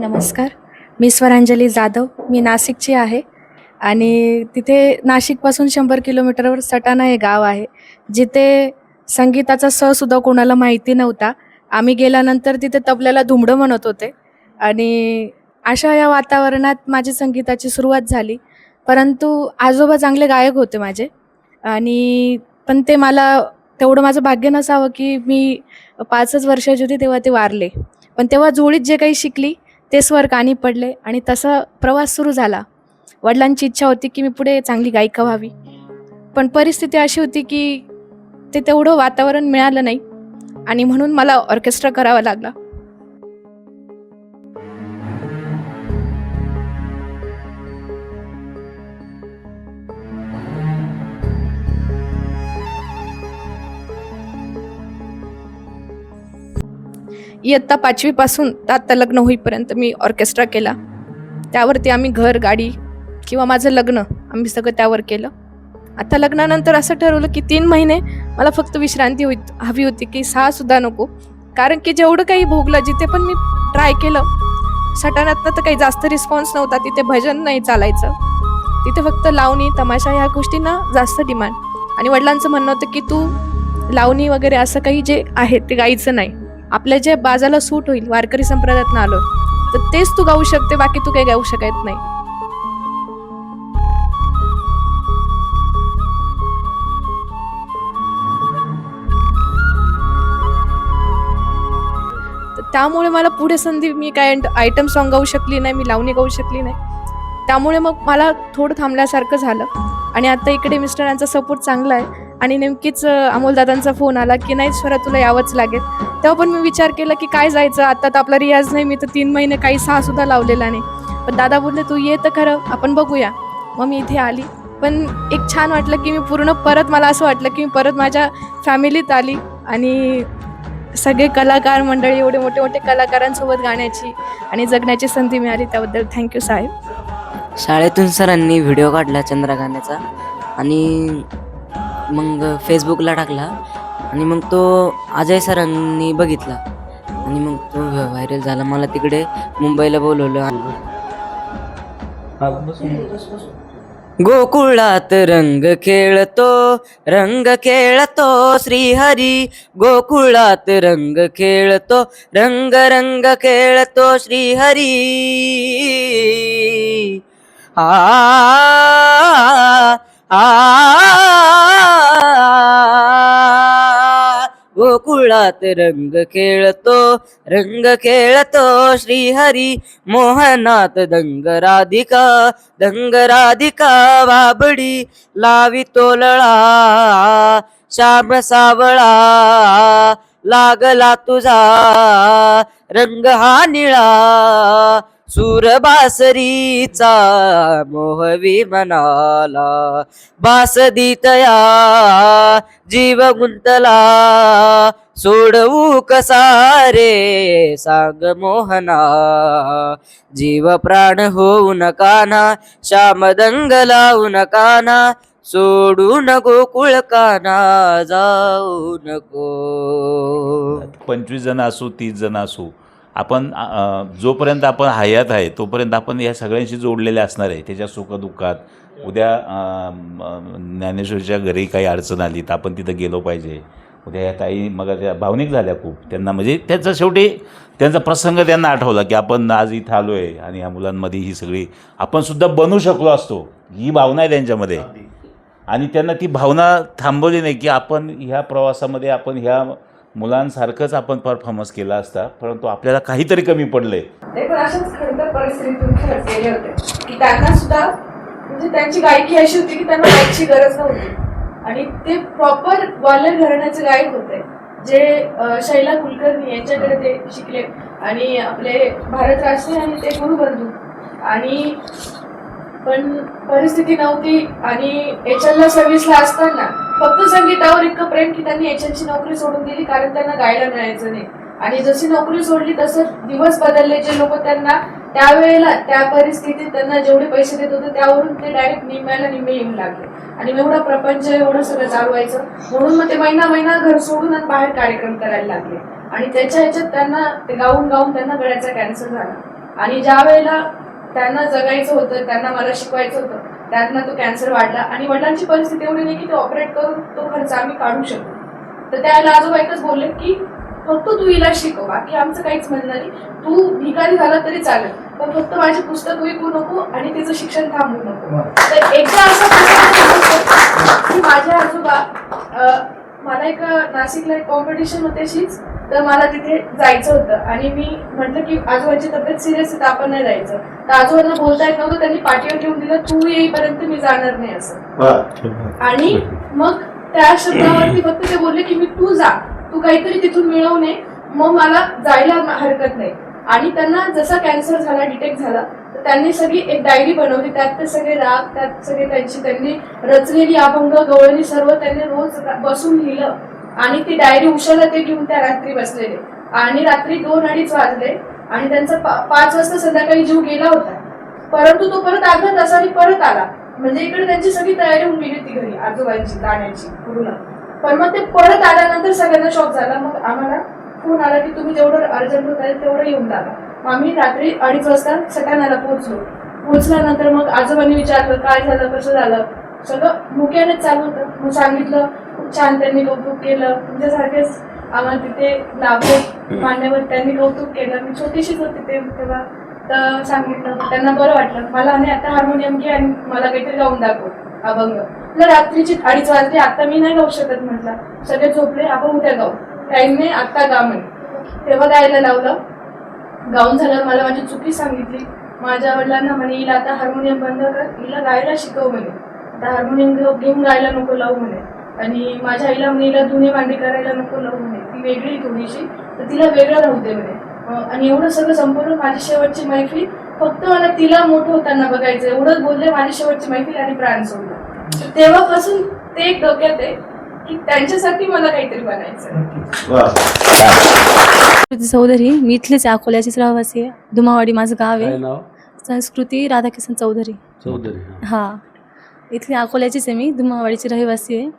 नमस्कार. मी स्वरांजली जाधव. मी नाशिकची आहे. आणि तिथे नाशिकपासून शंभर किलोमीटरवर सटाणा हे गाव आहे. जिथे संगीताचा स सुद्धा कोणाला माहिती नव्हता. आम्ही गेल्यानंतर तिथे तबल्याला धुमडं म्हणत होते. आणि अशा या वातावरणात माझी संगीताची सुरुवात झाली. परंतु आजोबा चांगले गायक होते माझे. आणि पण ते मला तेवढं माझं भाग्य नसावं की मी पाचच वर्षाची होती तेव्हा ते वारले. पण तेव्हा जोडीत जे काही शिकली ते स्वर कानी पडले आणि तसा प्रवास सुरू झाला. वडिलांची इच्छा होती की मी पुढे चांगली गायिका व्हावी. पण परिस्थिती अशी होती की ते तेवढं वातावरण मिळालं नाही आणि म्हणून मला ऑर्केस्ट्रा करावा लागला. इयत्ता पाचवीपासून तर आत्ता लग्न होईपर्यंत मी ऑर्केस्ट्रा केला. त्यावरती आम्ही घर गाडी किंवा माझं लग्न आम्ही सगळं त्यावर केलं. आता लग्नानंतर असं ठरवलं की तीन महिने मला फक्त विश्रांती होई हवी होती की सहा सुद्धा नको. कारण की जेवढं काही भोगलं जिथे पण मी ट्राय केलं सटाण्यातनं तर काही जास्त रिस्पॉन्स नव्हता तिथे भजन नाही चालायचं. तिथे फक्त लावणी तमाशा ह्या गोष्टींना जास्त डिमांड आणि वडिलांचं म्हणणं होतं की तू लावणी वगैरे असं काही जे आहे ते गायचं नाही. आपल्या जे बाजाला सूट होईल वारकरी संप्रदायातनं आलो तर तेच तू गाऊ शकते बाकी तू काही गाऊ शकत नाही. तर त्यामुळे मला पुढे संधी मी काय आयटम सॉन्ग गाऊ शकली नाही मी लावणी गाऊ शकली नाही. त्यामुळे मग मला थोडं थांबल्यासारखं झालं. आणि आता इकडे मिस्टरांचा सपोर्ट चांगला आहे. आणि नेमकीच अमोलदादांचा फोन आला की नाही स्वरा तुला यावंच लागेल. तेव्हा पण मी विचार केला की काय जायचं? आता तर आपला रियाज नाही मी तर तीन महिने काही सहा सुद्धा लावलेला नाही. पण दादा बोलले तू ये तर खरं आपण बघूया. मग मी इथे आली. पण एक छान वाटलं की मी पूर्ण परत मला असं वाटलं की मी परत माझ्या फॅमिलीत आली आणि सगळे कलाकार मंडळी एवढे मोठे मोठे कलाकारांसोबत गाण्याची आणि जगण्याची संधी मिळाली त्याबद्दल. थँक्यू साहेब. शाळेतून सरांनी व्हिडिओ काढला चंद्रगाण्याचा आणि मग फेसबुकला टाकला आणि मग तो अजय सरांनी बघितला आणि मग तो व्हायरल झाला मला तिकडे मुंबईला बोलवलं गोकुळात रंग खेळतो रंग खेळतो श्रीहरी गोकुळात रंग खेळतो रंग रंग खेळतो श्रीहरी आ आ गोकुळात रंग खेळतो रंग खेळतो श्रीहरी. मोहनात दंग राधिका दंग राधिका बाबडी लावी तोलळा श्याम सावळा लागला तुझा रंग हा निळा. सुर बासरीचा मोहवी मनाला बासदी तया जीव गुंतला. सोडवू कसा रे सांग मोहना. जीव प्राण होऊ नकाना श्याम दंग लावू नकाना सोडू नको कुळकाना जाऊ नको. पंचवीस जण असू तीस जण असू आपण जोपर्यंत आपण हयात आहे तोपर्यंत आपण या सगळ्यांशी जोडलेले असणार आहे. त्याच्या सुखदुःखात उद्या ज्ञानेश्वरीच्या घरी काही अडचण आली तर आपण तिथं गेलो पाहिजे. उद्या या ताई मग त्या भावनिक झाल्या खूप. त्यांना म्हणजे त्याचा शेवटी त्यांचा प्रसंग त्यांना आठवला की आपण आज इथं आलो आहे आणि ह्या मुलांमध्ये ही सगळी आपण सुद्धा बनू शकलो असतो. ही भावना आहे त्यांच्यामध्ये. आणि त्यांना ती भावना थांबवली नाही की आपण ह्या प्रवासामध्ये आपण ह्या मुलांसारखंच आपण परफॉर्मन्स केला असता परंतु आपल्याला काहीतरी कमी पडले. होते. की त्यांना सुद्धा म्हणजे त्यांची गायकी अशी होती की त्यांना गायची गरज नव्हती. आणि ते प्रॉपर ग्वाल्हेर घराण्याचे गायक होते जे शैला कुलकर्णी यांच्याकडे ते शिकले. आणि आपले भारत राष्ट्रीय आणि ते गुरुबंधू. आणि पण परिस्थिती नव्हती आणि एच एल ला सर्व्हिसला असताना फक्त संगीतावर इतकं प्रेम की त्यांनी एच नोकरी सोडून दिली कारण त्यांना गायला मिळायचं नाही. आणि जशी नोकरी सोडली तसं दिवस बदलले जे लोक त्यांना त्यावेळेला त्या परिस्थितीत त्यांना जेवढे पैसे देत होते त्यावरून ते डायरेक्ट निम्म्याला निम्मे येऊन लागले. आणि एवढा प्रपंच एवढं सगळं चालवायचं म्हणून मग ते महिना महिना घर सोडून आणि बाहेर कार्यक्रम करायला लागले. आणि त्याच्या ह्याच्यात त्यांना ते गाऊन गाऊन त्यांना गळ्याचा कॅन्सर झाला. आणि ज्या वेळेला त्यांना जगायचं होतं त्यांना मला शिकवायचं होतं त्यातनं तो कॅन्सर वाढला. आणि वडिलांची परिस्थिती एवढी नाही की ते ऑपरेट करून तो खर्च आम्ही काढू शकतो तर त्यावेळेला आजोबा एकच बोलले की फक्त तू हिला शिकव बाकी आमचं काहीच म्हणणं नाही. तू भिकारी झाला तरी चालेल पण फक्त माझे पुस्तक विकू नको आणि तिचं शिक्षण थांबवू नको. तर एकदा असं की माझे आजोबा मला एक नाशिकला एक कॉम्पिटिशन होते अशीच. तर मला तिथे जायचं होतं. आणि मी म्हटलं की आजोबाची तब्येत सिरियस आहे तर आपण नाही जायचं. तर आजोबांना बोलता येत नव्हतं त्यांनी पाठीवर ठेवून दिलं तू येईपर्यंत मी जाणार नाही असं. आणि मग त्या शब्दावरती फक्त ते बोलले की मी तू जा. तू काहीतरी तिथून मिळवून ये मग मला जायला हरकत नाही. आणि त्यांना जसा कॅन्सर झाला डिटेक्ट झाला तर त्यांनी सगळी एक डायरी बनवली. त्यात ते सगळे राग त्यात सगळे त्यांची त्यांनी रचलेली अभंग गवळणी सर्व त्यांनी रोज बसून लिहिलं. आणि ती डायरी उशाला ते घेऊन त्या रात्री बसलेले. आणि रात्री दोन अडीच वाजले आणि त्यांचा पाच वाजता संध्याकाळी जीव गेला होता. परंतु तो परत अर्ध्या तासाने परत आला. म्हणजे इकडे त्यांची सगळी तयारी होऊन गेली होती घरी आजोबांची जाण्याची पूर्ण. पण मग ते परत आल्यानंतर सगळ्यांना शॉक झाला. मग आम्हाला फोन आला की तुम्ही जेवढं अर्जंट होत आहे तेवढं येऊन लागा मग आम्ही रात्री अडीच वाजता सटाण्याला पोहोचलो. पोहोचल्यानंतर मग आजोबांनी विचारलं काय झालं? कसं झालं? सगळं मुक्यानेच चालू होतं. मग सांगितलं खूप छान त्यांनी कौतुक केलं. तुमच्यासारखेच आम्हाला तिथे लाभले. मान्यवर त्यांनी कौतुक केलं. मी छोटीशीच होती ते तेव्हा. तर सांगितलं. त्यांना बरं वाटलं. मला आणि आता हार्मोनियम घे आणि मला काहीतरी गाऊन दाखव अभंग. रात्रीची अडीच वाजली. आता मी नाही गाऊ शकत म्हटलं. सगळे झोपले. आपण उद्या गाऊ. टाईम नाही आत्ता गा म्हणे. तेव्हा गायला लावलं. गाऊन झाल्यावर मला माझी चुकी सांगितली. माझ्या वडिलांना म्हणे हिला आता हार्मोनियम बंद कर. हिला गायला शिकव म्हणे. आता हार्मोनियम घेऊन गायला नको लावू म्हणे. आणि माझ्या आईला हिला धुणे भांडी करायला नको लावू म्हणे. ती वेगळी थोडीशी तर तिला वेगळं राहू दे म्हणे. आणि एवढं सगळं संपूर्ण माझी शेवटची मैफिल फक्त मला तिला मोठं होताना बघायचं एवढंच बोलले माझी शेवटची मैफिल आणि प्राण सोडला. तेव्हापासून ते एक डोक्यात आहे की त्यांच्यासाठी मला काहीतरी बनायचं संस्कृती चौधरी मी इथलेच अकोल्याचीच रहिवासी आहे. धुमावाडी माझं गाव काय आहे नाव? संस्कृती राधाकिशन चौधरी. चौधरी हां. इथली अकोल्याचीच आहे मी धुमावाडीची रहिवासी आहे.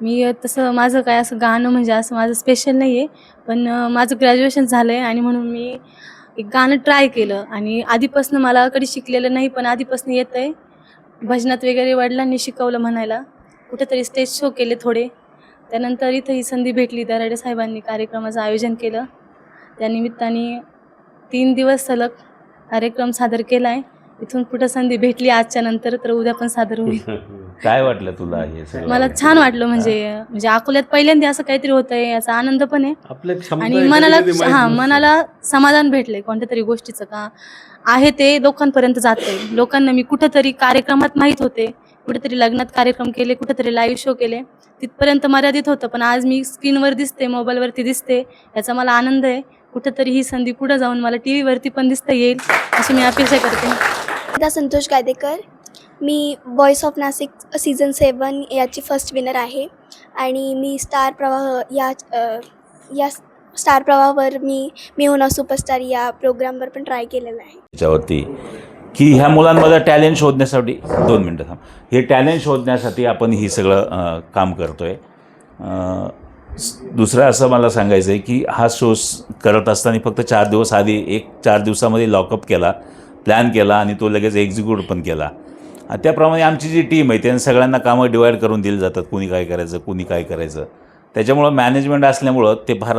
मी तसं माझं काय असं गाणं म्हणजे असं माझं स्पेशल नाही आहे पण माझं ग्रॅज्युएशन झालं आहे आणि म्हणून मी एक गाणं ट्राय केलं. आणि आधीपासून मला कधी शिकलेलं नाही पण आधीपासून येतं आहे भजनात वगैरे वडिलांनी शिकवलं म्हणायला. कुठेतरी स्टेज शो केले थोडे. त्यानंतर इथं ही संधी भेटली. दराडे साहेबांनी कार्यक्रमाचं आयोजन केलं. त्यानिमित्ताने तीन दिवस सलग कार्यक्रम सादर केला आहे इथून पुढं संधी भेटली आजच्या नंतर तर उद्या पण सादर होईल. काय वाटलं तुला हे सगळं? मला छान वाटलं म्हणजे म्हणजे अकोल्यात पहिल्यांदा असं काहीतरी होत आहे याचा आनंद पण आहे. आपल्या क्षमता आणि मनाला हा. मनाला समाधान भेटलंय कोणत्या तरी गोष्टीचं का? आहे ते लोकांपर्यंत जाते लोकांना मी कुठेतरी कार्यक्रमात माहीत होते. कुठेतरी लग्नात कार्यक्रम केले कुठेतरी लाईव्ह शो केले. तिथपर्यंत मर्यादित होतं पण आज मी स्क्रीनवर दिसते मोबाईलवरती दिसते. याचा मला आनंद आहे. कुठेतरी ही संधी पुढे जाऊन मला टी व्हीवरती पण दिसता येईल अशी मी अपेक्षा करते. संतोष गायदेकर. मी voice of Nashik season seven याची फर्स्ट विनर आहे. आणि मी स्टार प्रवाह या या स्टार प्रवाहावर मी मी होणार सुपरस्टार या प्रोग्रामवर पण ट्राय केलेला आहे. त्याच्यावरती. की ह्या मुलांमध्ये टॅलेंट शोधण्यासाठी दोन मिनटं थांब. हे टॅलेंट शोधण्यासाठी आपण ही सगळं काम करतो आहे दुसरं असं मला सांगायचं आहे की हा शो करत असताना फक्त चार दिवस आधी एक चार दिवसामध्ये लॉकअप केला प्लॅन केला आणि तो लगेच एक्झिक्यूट पण केला. त्याप्रमाणे आमची जी टीम आहे त्यांनी सगळ्यांना कामं डिवाईड करून दिली जातात. कुणी काय करायचं कुणी काय करायचं. त्याच्यामुळं मॅनेजमेंट असल्यामुळं ते फार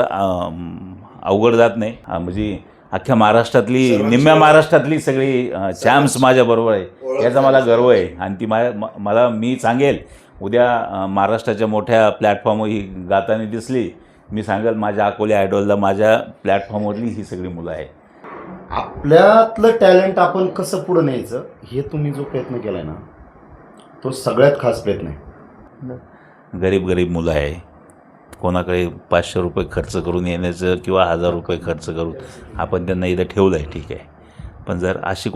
अवघड जात नाही. म्हणजे अख्ख्या महाराष्ट्रातली निम्म्या महाराष्ट्रातली सगळी चॅम्प्स माझ्याबरोबर आहे. याचा मला गर्व आहे. आणि ती माझ्या म- मला मी सांगेल उद्या महाराष्ट्राच्या मोठ्या प्लॅटफॉर्मवर ही गाताना दिसली. मी सांगेल माझ्या अकोले आयडॉलला माझ्या प्लॅटफॉर्मवरली ही सगळी मुलं आहे आपल्यातलं टॅलेंट आपण कसं पुढं न्यायचं हे तुम्ही जो प्रयत्न केलाय ना तो सगळ्यात खास प्रयत्न आहे. गरीब गरीब मुलं आहे. कोणाकडे पाचशे रुपये खर्च करून येण्याचं किंवा हजार रुपये खर्च करून आपण त्यांना इथं ठेवलं आहे ठीक आहे. पण जर अशी